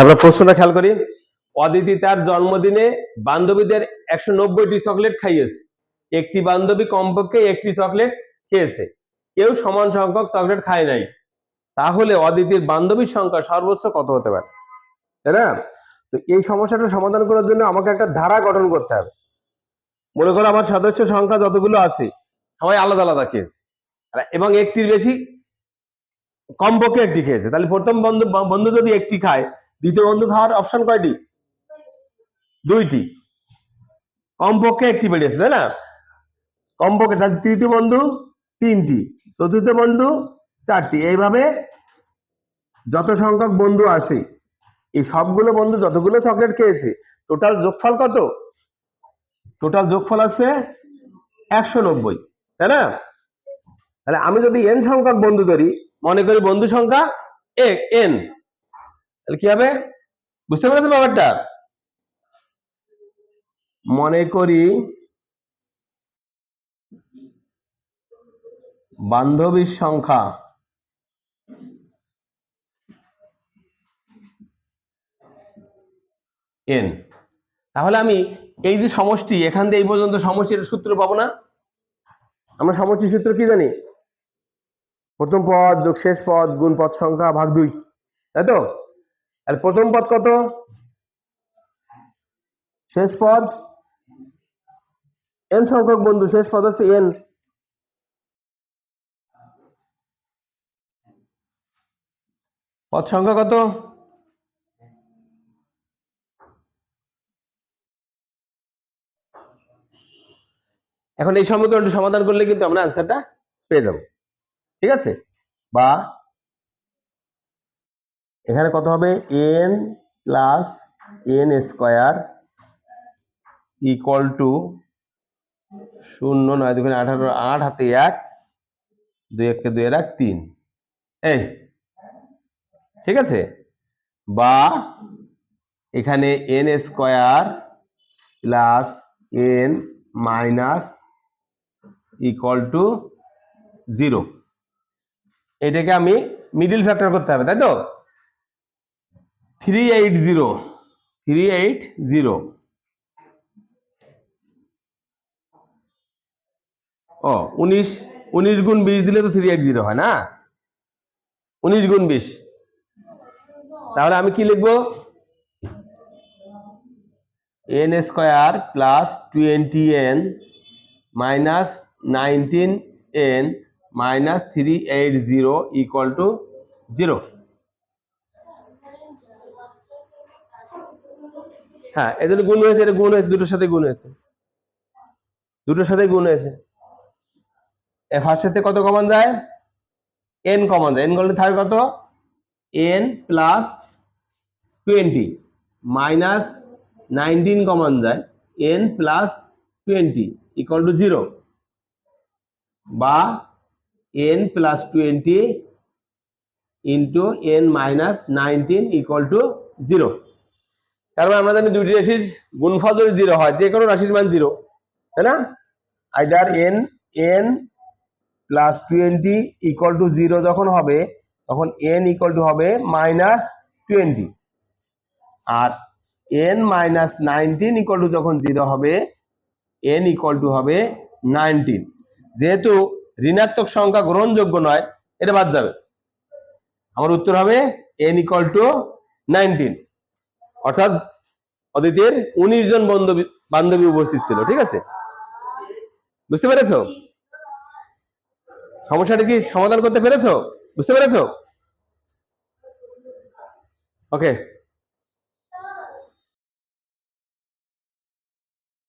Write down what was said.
আমরা প্রশ্নটা খেয়াল করি। অদিতি তার জন্মদিনে বান্ধবীদের একশো নব্বইটি চকলেট খাইয়েছে। একটি বান্ধবী কমপক্ষে একটি চকলেট খেয়েছে। কেউ সমান সংখ্যক চকলেট খায় নাই। তাহলে অদিতির বান্ধবীর সংখ্যা সর্বোচ্চ কত হতে পারে? তাই না? তো এই সমস্যাটা সমাধান করার জন্য আমাকে একটা ধারা গঠন করতে হবে। মনে করো আমার সদস্য সংখ্যা যতগুলো আছে, সবাই আলাদা আলাদা খেয়েছে। এবং একটির বেশি কমপক্ষে একটি খেয়েছে। তাহলে প্রথম বন্ধু বন্ধু যদি একটি খায়, দ্বিতীয় বন্ধু খাওয়ার অপশন কয়টি? দুইটি। কমপক্ষে একটি বেড়েছে, তাই না? কমপক্ষে তাহলে তৃতীয় বন্ধু তিনটি, চতুর্থ বন্ধু চারটি। এইভাবে যত সংখ্যক বন্ধু আছে, এই সবগুলো বন্ধু যতগুলো চকলেট খেয়েছে টোটাল যোগফল কত? টোটাল যোগফল আছে একশো নব্বই, তাই না? তাহলে আমি যদি এন সংখ্যক বন্ধু ধরি মনে করি বন্ধু সংখ্যা এন। তাহলে কি হবে? বুঝতে পেরেছ ব্যাপারটা? মনে করি বান্ধবীর সংখ্যা এন। তাহলে আমি এই যে সমষ্টি, এখান থেকে এই পর্যন্ত সমষ্টির সূত্র পাবো না? আমরা সমষ্টির সূত্র কি জানি? প্রথম পদ, যোগ শেষ পদ, গুণ পদ সংখ্যা ভাগ দুই, তাই তো? প্রথম পদ কত? শেষ পদ? এন সংখ্যক বন্ধু, শেষ পদ হচ্ছে এন পদ সংখ্যা কত? এখন এই সমীকরণটি সমাধান করলে কিন্তু আমরা আনসারটা পেয়ে যাব। ঠিক আছে? বা এখানে কত হবে? N plus N square equal to শূন্য নয় দুগুণে আঠারো, আট হাতে এক, দুই এককে দুই এক, তিন। এই, ঠিক আছে? বা এখানে N square plus N minus equal to zero এটাকে আমি মিডিল ফ্যাক্টর করতে হবে তাই তো three eight zero three eight zero ও, উনিশ উনিশ গুণ বিশ দিলে তো থ্রি এইট জিরো হয় না? উনিশ গুণ বিশ। তাহলে আমি কি লিখব? N square plus twenty N minus nineteen N minus three eight zero equal to zero হ্যাঁ এদের গুণ হয়েছে এটা গুণ হয়েছে, দুটোর সাথে গুণ হয়েছে। দুটোর সাথে গুণ হয়েছে। এ ফার্স্টের থেকে কত কমান যায়? এন কমান যায়। এন করলে থাকে কত? N plus twenty minus nineteen কমান যায়। N plus twenty equal to zero বা N plus twenty into N minus nineteen equal to zero তার মানে আমরা জানি দুইটি রাশির গুণফল যদি জিরো হয়, যে কোনো রাশির মান জিরো তাই না? Either N N plus twenty equal to zero যখন হবে, তখন এন ইকুয়াল টু হবে minus twenty R N minus nineteen equal to যখন জিরো হবে এন ইকুয়াল টু হবে নাইনটিন যেহেতু ঋণাত্মক সংখ্যা গ্রহণযোগ্য নয়, এটা বাদ যাবে। আমার উত্তর হবে এন ইকুয়াল টু নাইনটিন অর্থাৎ অদিতির উনিশ জন বান্ধবী বান্ধবী উপস্থিত ছিল, ঠিক আছে? বুঝতে পেরেছ? সমস্যাটা কি সমাধান করতে পেরেছ? বুঝতে পেরেছ? ওকে